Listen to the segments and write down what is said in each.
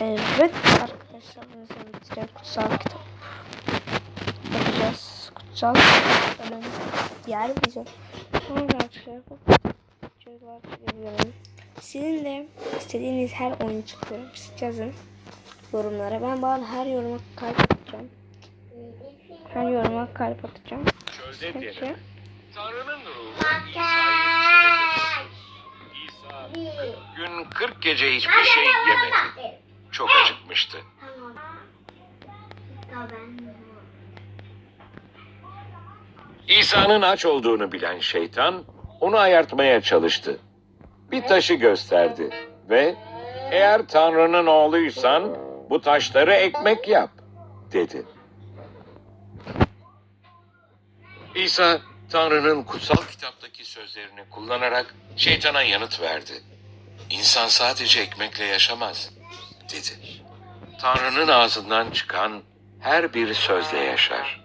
Evet arkadaşlar bunu sonra bitireceğiz. Kutsal kitap. Bakacağız. Kutsal kitapların diğer bize. Sonra arkadaşlar çocuklar çekebilirim. Sizin de istediğiniz her oyun çıktı. Siz yazın yorumlara. Ben bana her yoruma kalp atacağım. Her yoruma kalp atacağım. Peki. Tanrı'nın ruhu İsa'yı gün 40 gece hiçbir şey yemedi. Çok acıkmıştı. İsa'nın aç olduğunu bilen şeytan onu ayartmaya çalıştı. Bir taşı gösterdi ve eğer Tanrı'nın oğluysan bu taşları ekmek yap dedi. İsa Tanrı'nın kutsal kitaptaki sözlerini kullanarak şeytana yanıt verdi. İnsan sadece ekmekle yaşamaz dedi. Tanrı'nın ağzından çıkan her bir sözle yaşar.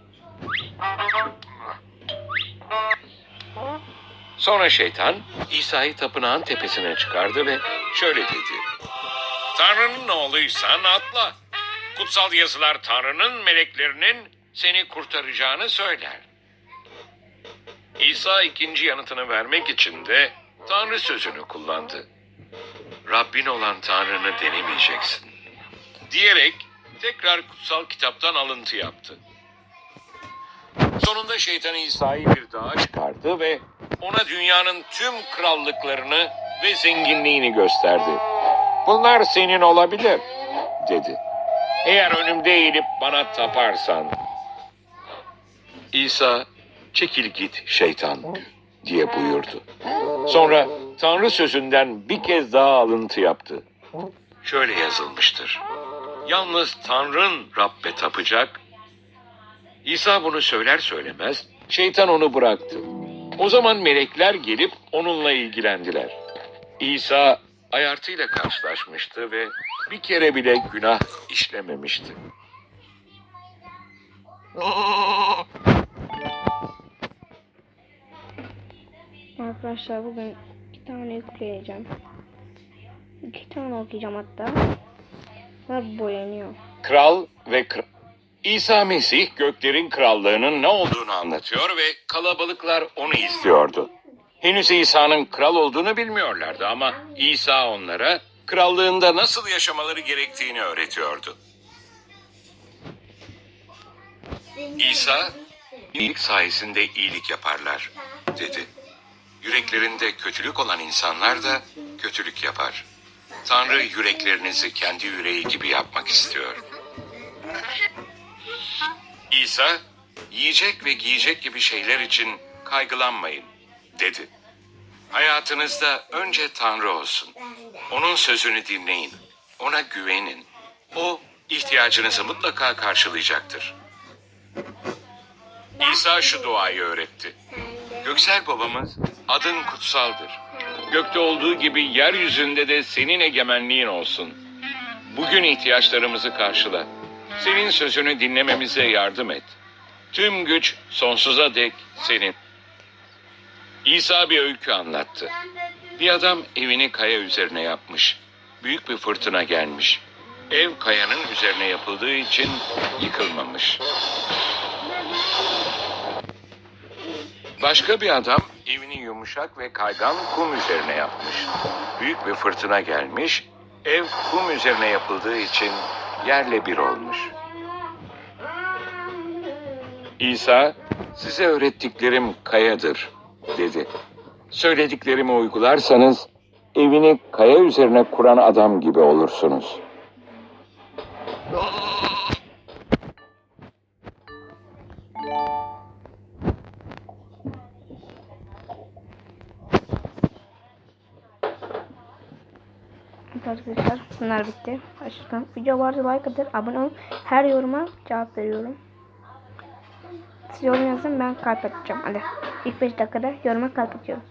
Sonra şeytan İsa'yı tapınağın tepesine çıkardı ve şöyle dedi. Tanrı'nın oğluysan atla. Kutsal yazılar Tanrı'nın meleklerinin seni kurtaracağını söyler. İsa ikinci yanıtını vermek için de Tanrı sözünü kullandı. Rabbin olan Tanrı'nı denemeyeceksin. Diyerek tekrar kutsal kitaptan alıntı yaptı. Sonunda şeytan İsa'yı bir dağa çıkardı ve ona dünyanın tüm krallıklarını ve zenginliğini gösterdi. Bunlar senin olabilir, dedi. Eğer önümde eğilip bana taparsan. İsa, çekil git şeytan, diye buyurdu. Sonra Tanrı sözünden bir kez daha alıntı yaptı. Şöyle yazılmıştır. Yalnız Tanrın Rabbe tapacak. İsa bunu söyler söylemez şeytan onu bıraktı. O zaman melekler gelip onunla ilgilendiler. İsa ayartıyla karşılaşmıştı ve bir kere bile günah işlememişti. Arkadaşlar bugün iki tane yükleyeceğim. İki tane okuyacağım hatta. Bunlar boyanıyor. Kral ve kral. İsa Mesih göklerin krallığının ne olduğunu anlatıyor ve kalabalıklar onu izliyordu. Henüz İsa'nın kral olduğunu bilmiyorlardı ama İsa onlara krallığında nasıl yaşamaları gerektiğini öğretiyordu. İsa, iyilik sayesinde iyilik yaparlar, dedi. Yüreklerinde kötülük olan insanlar da kötülük yapar. Tanrı yüreklerinizi kendi yüreği gibi yapmak istiyor. İsa, yiyecek ve giyecek gibi şeyler için kaygılanmayın, dedi. Hayatınızda önce Tanrı olsun. Onun sözünü dinleyin. Ona güvenin. O ihtiyacınızı mutlaka karşılayacaktır. İsa şu duayı öğretti. Göksel babamız adın kutsaldır. Gökte olduğu gibi yeryüzünde de senin egemenliğin olsun. Bugün ihtiyaçlarımızı karşıla. Senin sözünü dinlememize yardım et. Tüm güç sonsuza dek senin. İsa bir öykü anlattı. Bir adam evini kaya üzerine yapmış. Büyük bir fırtına gelmiş. Ev kayanın üzerine yapıldığı için yıkılmamış. Başka bir adam evini yumuşak ve kaygan kum üzerine yapmış. Büyük bir fırtına gelmiş. Ev kum üzerine yapıldığı için yerle bir olmuş. İsa, size öğrettiklerim kayadır, dedi. Söylediklerimi uygularsanız, evini kaya üzerine kuran adam gibi olursunuz. Evet arkadaşlar bunlar bitti. Aşağıdan video varsa like atın, abone olun. Her yoruma cevap veriyorum. Siz yorum yazın ben kalp atacağım. Hadi ilk 5 dakikada yoruma kalp atıyorum.